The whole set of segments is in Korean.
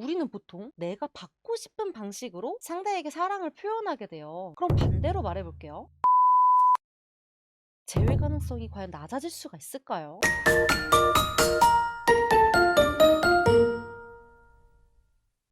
우리는 보통 내가 받고 싶은 방식으로 상대에게 사랑을 표현하게 돼요. 그럼 반대로 말해볼게요. 재회 가능성이 과연 낮아질 수가 있을까요?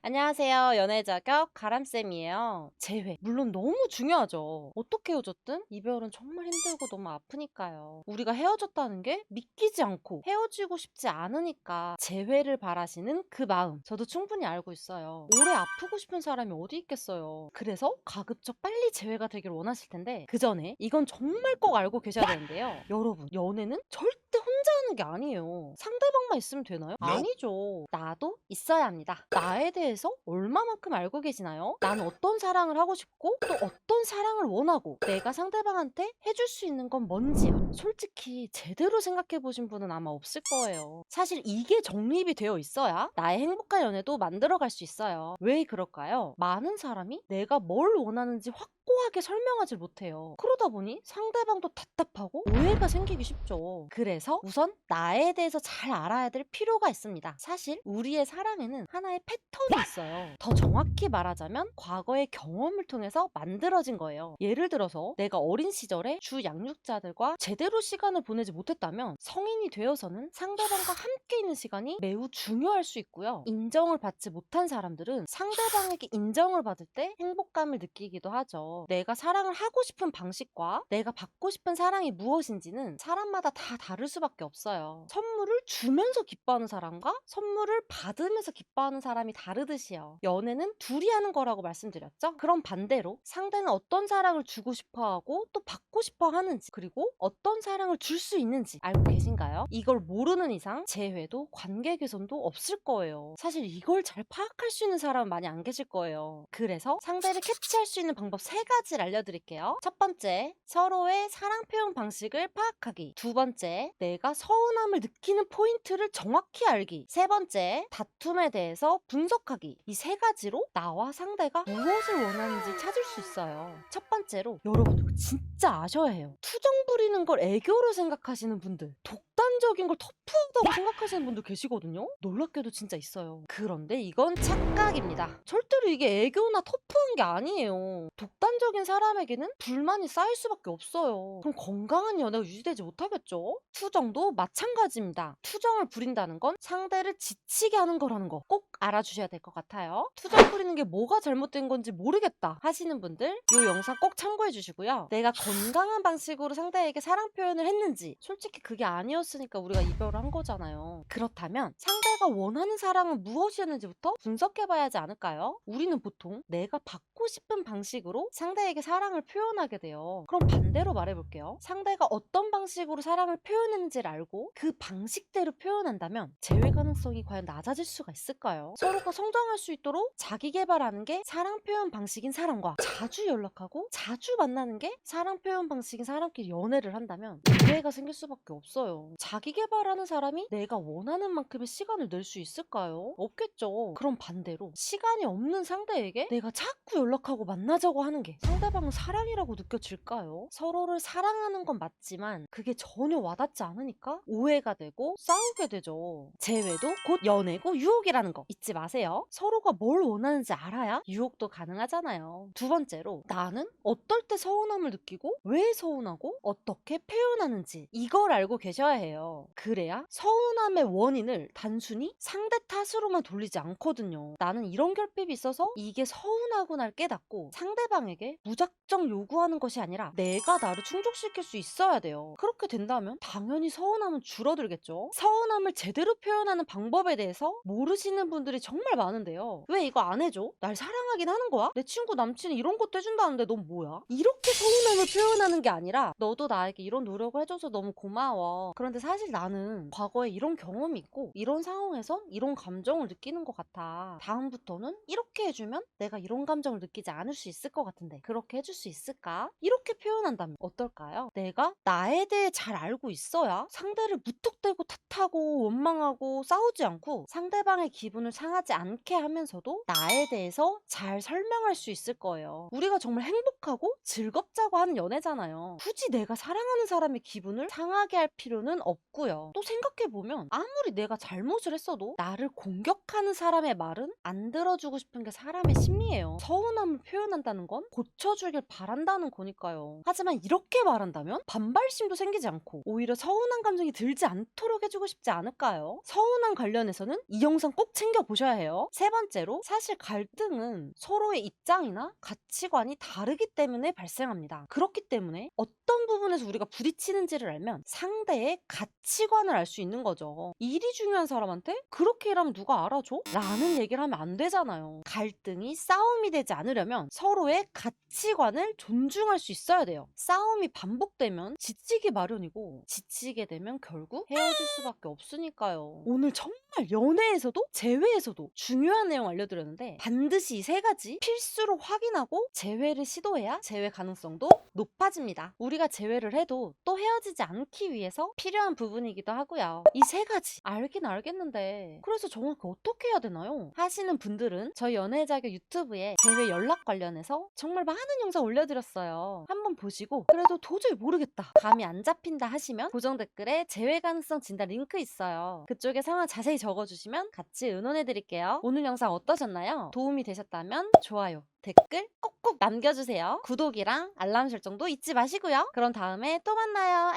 안녕하세요. 연애 자격 가람쌤이에요. 재회. 물론 너무 중요하죠. 어떻게 헤어졌든 이별은 정말 힘들고 너무 아프니까요. 우리가 헤어졌다는 게 믿기지 않고 헤어지고 싶지 않으니까 재회를 바라시는 그 마음. 저도 충분히 알고 있어요. 오래 아프고 싶은 사람이 어디 있겠어요. 그래서 가급적 빨리 재회가 되길 원하실 텐데 그 전에 이건 정말 꼭 알고 계셔야 되는데요. 여러분, 연애는 절대 혼자 하는 게 아니에요. 상대방만 있으면 되나요? 아니죠. 나도 있어야 합니다. 나에 대해서 얼마만큼 알고 계시나요? 나는 어떤 사랑을 하고 싶고 또 어떤 사랑을 원하고 내가 상대방한테 해줄 수 있는 건 뭔지요. 솔직히 제대로 생각해 보신 분은 아마 없을 거예요. 사실 이게 정립이 되어 있어야 나의 행복한 연애도 만들어갈 수 있어요. 왜 그럴까요? 많은 사람이 내가 뭘 원하는지 확 고하게 설명하지 못해요. 그러다 보니 상대방도 답답하고 오해가 생기기 쉽죠. 그래서 우선 나에 대해서 잘 알아야 될 필요가 있습니다. 사실 우리의 사랑에는 하나의 패턴이 있어요. 더 정확히 말하자면 과거의 경험을 통해서 만들어진 거예요. 예를 들어서 내가 어린 시절에 주 양육자들과 제대로 시간을 보내지 못했다면 성인이 되어서는 상대방과 함께 있는 시간이 매우 중요할 수 있고요. 인정을 받지 못한 사람들은 상대방에게 인정을 받을 때 행복감을 느끼기도 하죠. 내가 사랑을 하고 싶은 방식과 내가 받고 싶은 사랑이 무엇인지는 사람마다 다 다를 수밖에 없어요. 선물을 주면서 기뻐하는 사람과 선물을 받으면서 기뻐하는 사람이 다르듯이요. 연애는 둘이 하는 거라고 말씀드렸죠? 그럼 반대로 상대는 어떤 사랑을 주고 싶어 하고 또 받고 싶어 하는지 그리고 어떤 사랑을 줄 수 있는지 알고 계신가요? 이걸 모르는 이상 재회도 관계 개선도 없을 거예요. 사실 이걸 잘 파악할 수 있는 사람은 많이 안 계실 거예요. 그래서 상대를 캐치할 수 있는 방법 세 가지를 알려드릴게요. 첫 번째, 서로의 사랑 표현 방식을 파악하기. 두 번째, 내가 서운함을 느끼는 포인트를 정확히 알기. 세 번째, 다툼에 대해서 분석하기. 이 세 가지로 나와 상대가 무엇을 원하는지 찾을 수 있어요. 첫 번째로 여러분 진짜 아셔야 해요. 투정 부리는 걸 애교로 생각하시는 분들, 독 단적인 걸 터프하다고 생각하시는 분들 계시거든요. 놀랍게도 진짜 있어요. 그런데 이건 착각입니다. 절대로 이게 애교나 터프한 게 아니에요. 독단적인 사람에게는 불만이 쌓일 수밖에 없어요. 그럼 건강한 연애가 유지되지 못하겠죠? 투정도 마찬가지입니다. 투정을 부린다는 건 상대를 지치게 하는 거라는 거 꼭 알아주셔야 될 것 같아요. 투정 부리는 게 뭐가 잘못된 건지 모르겠다 하시는 분들 이 영상 꼭 참고해 주시고요. 내가 건강한 방식으로 상대에게 사랑 표현을 했는지 솔직히 그게 아니었 으니까 우리가 이별을 한 거잖아요. 그렇다면 상대가 원하는 사랑은 무엇이었는지부터 분석해 봐야 하지 않을까요? 우리는 보통 내가 받고 싶은 방식으로 상대에게 사랑을 표현하게 돼요. 그럼 반대로 말해볼게요. 상대가 어떤 방식으로 사랑을 표현했는지를 알고 그 방식대로 표현한다면 재회 가능성이 과연 낮아질 수가 있을까요? 서로가 성장할 수 있도록 자기 개발하는 게 사랑 표현 방식인 사람과 자주 연락하고 자주 만나는 게 사랑 표현 방식인 사람끼리 연애를 한다면 오해가 생길 수밖에 없어요. 자기 개발하는 사람이 내가 원하는 만큼의 시간을 낼 수 있을까요? 없겠죠. 그럼 반대로 시간이 없는 상대에게 내가 자꾸 연락하고 만나자고 하는 게 상대방은 사랑이라고 느껴질까요? 서로를 사랑하는 건 맞지만 그게 전혀 와닿지 않으니까 오해가 되고 싸우게 되죠. 재회도 곧 연애고 유혹이라는 거 잊지 마세요. 서로가 뭘 원하는지 알아야 유혹도 가능하잖아요. 두 번째로 나는 어떨 때 서운함을 느끼고 왜 서운하고 어떻게 표현하는 지 이걸 알고 계셔야 해요. 그래야 서운함의 원인을 단순히 상대 탓으로만 돌리지 않거든요. 나는 이런 결핍이 있어서 이게 서운하구나를 깨닫고 상대방에게 무작정 요구하는 것이 아니라 내가 나를 충족시킬 수 있어야 돼요. 그렇게 된다면 당연히 서운함은 줄어들겠죠. 서운함을 제대로 표현하는 방법에 대해서 모르시는 분들이 정말 많은데요. 왜 이거 안 해줘? 날 사랑하긴 하는 거야? 내 친구 남친이 이런 것도 해준다는데 넌 뭐야? 이렇게 서운함을 표현하는 게 아니라 너도 나에게 이런 노력을 해줘서 너무 고마워. 그런데 사실 나는 과거에 이런 경험이 있고 이런 상황에서 이런 감정을 느끼는 것 같아. 다음부터는 이렇게 해주면 내가 이런 감정을 느끼지 않을 수 있을 것 같은데 그렇게 해줄 수 있을까? 이렇게 표현한다면 어떨까요? 내가 나에 대해 잘 알고 있어야 상대를 무턱대고 탓하고 원망하고 싸우지 않고 상대방의 기분을 상하지 않게 하면서도 나에 대해서 잘 설명할 수 있을 거예요. 우리가 정말 행복하고 즐겁자고 하는 연애잖아요. 굳이 내가 사랑하는 사람의 기분 기분을 상하게 할 필요는 없고요. 또 생각해보면 아무리 내가 잘못을 했어도 나를 공격하는 사람의 말은 안 들어주고 싶은 게 사람의 심리예요. 서운함을 표현한다는 건 고쳐주길 바란다는 거니까요. 하지만 이렇게 말한다면 반발심도 생기지 않고 오히려 서운한 감정이 들지 않도록 해주고 싶지 않을까요? 서운한 관련해서는 이 영상 꼭 챙겨보셔야 해요. 세 번째로 사실 갈등은 서로의 입장이나 가치관이 다르기 때문에 발생합니다. 그렇기 때문에 어떤 부분에서 우리가 부딪히는 지를 알면 상대의 가치관을 알 수 있는 거죠. 일이 중요한 사람한테 그렇게 일하면 누가 알아줘? 라는 얘기를 하면 안 되잖아요. 갈등이 싸움이 되지 않으려면 서로의 가치관을 존중할 수 있어야 돼요. 싸움이 반복되면 지치기 마련이고 지치게 되면 결국 헤어질 수밖에 없으니까요. 오늘 정말 연애에서도 재회에서도 중요한 내용 알려드렸는데 반드시 이 세 가지 필수로 확인하고 재회를 시도해야 재회 가능성도 높아집니다. 우리가 재회를 해도 또 헤어 지지 않기 위해서 필요한 부분이기도 하고요. 이 세 가지 알긴 알겠는데 그래서 정확히 어떻게 해야 되나요? 하시는 분들은 저희 연애자교 유튜브에 재회 연락 관련해서 정말 많은 영상 올려드렸어요. 한번 보시고 그래도 도저히 모르겠다 감이 안 잡힌다 하시면 고정 댓글에 재회 가능성 진단 링크 있어요. 그쪽에 상황 자세히 적어주시면 같이 의논해드릴게요. 오늘 영상 어떠셨나요? 도움이 되셨다면 좋아요, 댓글 꼭꼭 남겨주세요. 구독이랑 알람 설정도 잊지 마시고요. 그럼 다음에 또 만나요.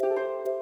안녕!